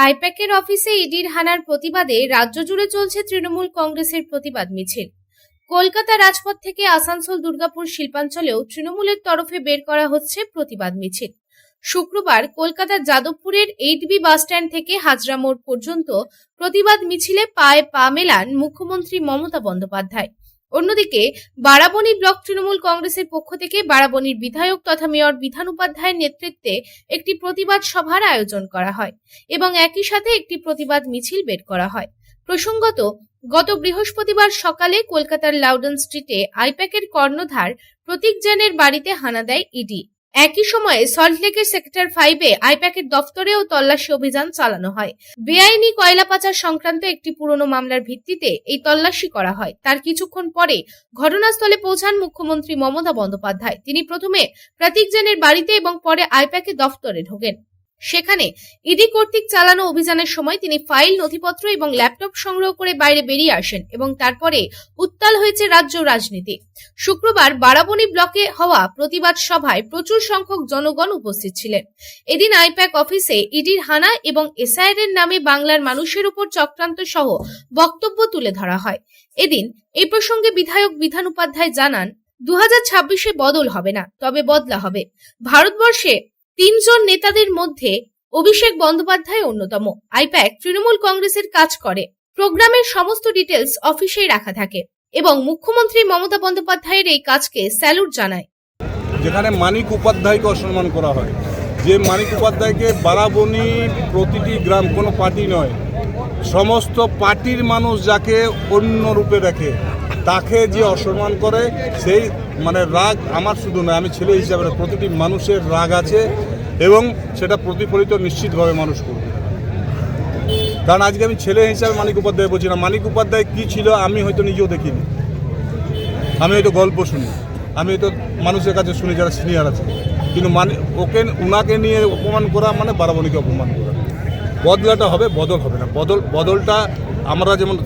আইপ্যাকের অফিসে ইডির হানার প্রতিবাদে রাজ্য জুড়ে চলছে তৃণমূল কংগ্রেসের প্রতিবাদ মিছিল। কলকাতা রাজপথ থেকে আসানসোল দুর্গাপুর শিল্পাঞ্চলেও তৃণমূলের তরফে বের করা হচ্ছে প্রতিবাদ মিছিল। শুক্রবার কলকাতার যাদবপুরের এইট বি বাসস্ট্যান্ড থেকে হাজরা মোড় পর্যন্ত প্রতিবাদ মিছিলে পায়ে পা মেলান মুখ্যমন্ত্রী মমতা বন্দ্যোপাধ্যায়। অন্যদিকে, বারাবণী ব্লক তৃণমূল কংগ্রেসের পক্ষ থেকে বারাবণীর বিধায়ক তথা মেয়র বিধান উপাধ্যায়ের নেতৃত্বে একটি প্রতিবাদ সভার আয়োজন করা হয় এবং একই সাথে একটি প্রতিবাদ মিছিল বের করা হয়। প্রসঙ্গত, গত বৃহস্পতিবার সকালে কলকাতার লাউডন স্ট্রিটে আইপ্যাকের কর্ণধার প্রতীক জেনের বাড়িতে হানা দেয় ইডি। একই সময়ে সল্টলেকের সেক্টর ফাইভে আইপ্যাকের দফতরেও তল্লাশি অভিযান চালানো হয়। বেআইনি কয়লা পাচার সংক্রান্ত একটি পুরনো মামলার ভিত্তিতে এই তল্লাশি করা হয়। তার কিছুক্ষণ পরে ঘটনাস্থলে পৌঁছান মুখ্যমন্ত্রী মমতা বন্দ্যোপাধ্যায়। তিনি প্রথমে প্রতীক জেনের বাড়িতে এবং পরে আইপ্যাকের দফতরে ঢোকেন। সেখানে ইডি কর্তৃক চালানো অভিযানের সময় তিনি ফাইল, নথিপত্র এবং ল্যাপটপ সংগ্রহ করে বাইরে বেরিয়ে আসেন এবং তারপরে উত্তাল হয়েছে রাজ্য রাজনীতি। শুক্রবার বারাবণী ব্লকে হওয়া প্রতিবাদ সভায় প্রচুর সংখ্যক জনগণ উপস্থিত ছিলেন। এদিন আইপ্যাক অফিসে ইডির হানা এবং এসআইআর এর নামে বাংলার মানুষের উপর চক্রান্ত সহ বক্তব্য তুলে ধরা হয়। এদিন এই প্রসঙ্গে বিধায়ক বিধান উপাধ্যায় জানান দু হাজার ছাব্বিশে বদল হবে না, তবে বদলা হবে। ভারতবর্ষে তিনজন নেতাদের মধ্যে অভিষেক বন্দ্যোপাধ্যায় অন্যতম। আইপ্যাক তৃণমূল কংগ্রেসের কাজ করে। প্রোগ্রামের সমস্ত ডিটেলস অফিসেই রাখা থাকে এবং মুখ্যমন্ত্রী মমতা বন্দ্যোপাধ্যায়ের এই কাজকে স্যালুট জানায়। যেখানে মানিক উপাধ্যায়কে অসম্মান করা হয়। যে মানিক উপাধ্যায়কে বারাবণী প্রতিটি গ্রাম, কোনো পার্টি নয়, সমস্ত পার্টির মানুষ যাকে অন্য রূপে দেখে তাকে যে অসম্মান করে, সেই মানে রাগ আমার শুধু নয়, আমি ছেলে হিসাবে প্রতিটি মানুষের রাগ আছে এবং সেটা প্রতিফলিত নিশ্চিতভাবে মানুষ করবে। কারণ আজকে আমি ছেলে হিসাবে মানিক উপাধ্যায় বলছি না। মানিক উপাধ্যায় কী ছিল আমি হয়তো নিজেও দেখিনি। আমি হয়তো গল্প শুনি, আমি হয়তো মানুষের কাছে শুনি যারা সিনিয়র আছে। কিন্তু মানে ওকে, উনাকে নিয়ে অপমান করা মানে বারাবণীকে অপমান করা। বদলাটা হবে, বদল হবে না। বদল, বদলটা আমরা যেমন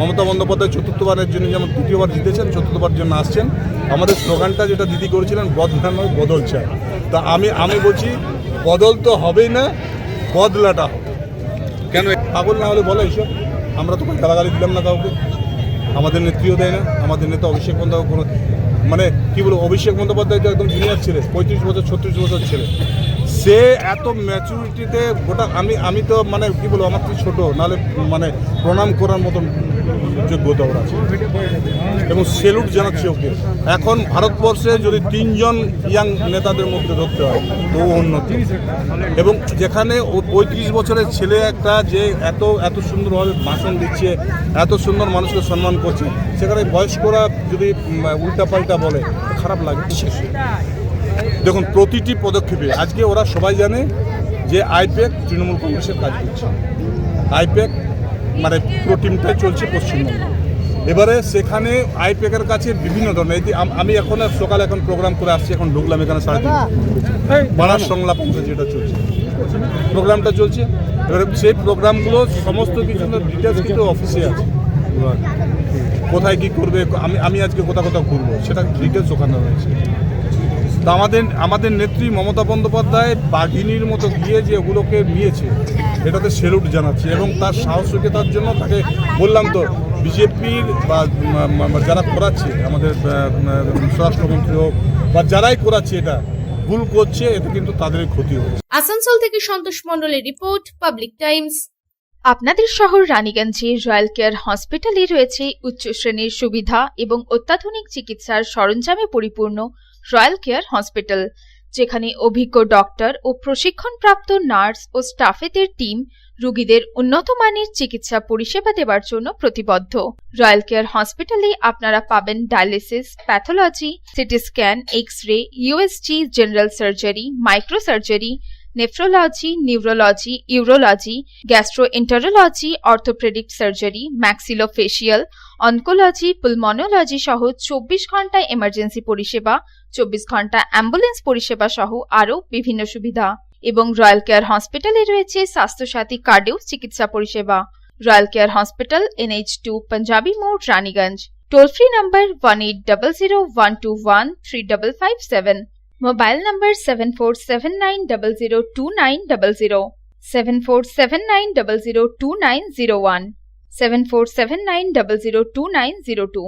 মমতা বন্দ্যোপাধ্যায় চতুর্থবারের জন্য যেমন তৃতীয়বার জিতেছেন, চতুর্থবার জন্য আসছেন, আমাদের স্লোগানটা যেটা দিদি করেছিলেন বদলা নয়, বদল চাই। তা আমি আমি বলছি, বদল তো হবেই না, বদলাটা কেন পাগল না হলে বলো এইসব। আমরা তো গালাগালি দিলাম না কাউকে। আমাদের নেত্রীও দেয় না, আমাদের নেতা অভিষেক বন্দ্যোপাধ্যায় কোনো মানে কী বলব, অভিষেক বন্দ্যোপাধ্যায় তো একদম জুনিয়র ছেলে, পঁয়ত্রিশ বছর, ছত্রিশ বছর ছেলে। সে এত ম্যাচুরিটিতে গোটা, আমি আমি তো মানে কি বলব, আমার তো ছোটো, নাহলে মানে প্রণাম করার মতন যোগ্যতা ওর আছে। এবং সেলুট জানাচ্ছি ওকে। এখন ভারতবর্ষে যদি তিনজন ইয়াং নেতাদের মধ্যে ধরতে হয়, তো উন্নতি। এবং যেখানে পঁয়ত্রিশ বছরের ছেলে একটা যে এত এত সুন্দরভাবে ভাষণ দিচ্ছে, এত সুন্দর মানুষকে সম্মান করছে, সেখানে বয়স্করা যদি উল্টাপাল্টা বলে, খারাপ লাগে দেখুন প্রতিটি পদক্ষেপে আজকে ওরা সবাই জানে যে আইপ্যাক তৃণমূল কংগ্রেসের কাজ করছে। আইপ্যাক মানে পুরো টিমটাই চলছে পশ্চিমবঙ্গে। এবারে সেখানে আইপ্যাকের কাছে বিভিন্ন ধরনের এই আমি এখন সকালে এখন প্রোগ্রাম করে আসছি এখন ঢুকলাম এখানে সাড়ে তিন বানার সংলাপ আমাদের যেটা চলছে। প্রোগ্রামটা চলছে। এবারে সেই প্রোগ্রামগুলো সমস্ত কিছু ডিটেলস কিন্তু অফিসে আছে। কোথায় কি করবে আমি আমি আজকে কোথা কোথাও ঘুরবো সেটা ডিটেলস ওখানে রয়েছে। তো আমাদের আমাদের নেত্রী মমতা বন্দ্যোপাধ্যায় বাঘিনীর মতো গিয়ে যে ওগুলোকে নিয়েছে, এটাতে সেলুট জানাচ্ছি এবং তার সাহসিকতার জন্য তাকে বললাম তো, বিজেপির বা যারা করাচ্ছে, আমাদের স্বরাষ্ট্রমন্ত্রী হোক বা যারাই করাচ্ছে এটা, ভুল করছে, এতে কিন্তু তাদের ক্ষতি হচ্ছে। আসানসোল থেকে সন্তোষ মন্ডলের রিপোর্ট, পাবলিক টাইমস। আপনাদের শহর রানীগঞ্জে রয়্যাল কেয়ার হসপিটালে রয়েছে উচ্চ শ্রেণির সুবিধা এবং অত্যাধুনিক চিকিৎসার সরঞ্জামে পরিপূর্ণ রয়্যাল কেয়ার হসপিটাল যেখানে অভিজ্ঞ ডক্টর ও প্রশিক্ষণপ্রাপ্ত নার্স ও স্টাফেদের টিম রোগীদের উন্নত মানের চিকিৎসা পরিষেবা দেওয়ার জন্য প্রতিবদ্ধ। রয়্যাল কেয়ার হসপিটালে আপনারা পাবেন dialysis pathology CT scan X ray USG general surgery micro surgery nephrology neurology urology gastroenterology orthopaedic surgery maxillofacial oncology pulmonology সহ চব্বিশ ঘণ্টা এমার্জেন্সি পরিষেবা চব্বিশ ঘণ্টা অ্যাম্বুলেন্স পরিষেবা সহ আরও বিভিন্ন সুবিধা। এবং রয়্যাল কেয়ার হসপিটালে রয়েছে স্বাস্থ্যসাথী কার্ডেও চিকিৎসা পরিষেবা। Royal Care Hospital NH two Punjabi মোড়, Raniganj. Toll free number one eight double zero one two one three double five seven. Mobile number seven four seven nine double zero two nine double zero. Seven four seven nine double zero two nine zero one. Seven four seven nine double zero two nine zero two.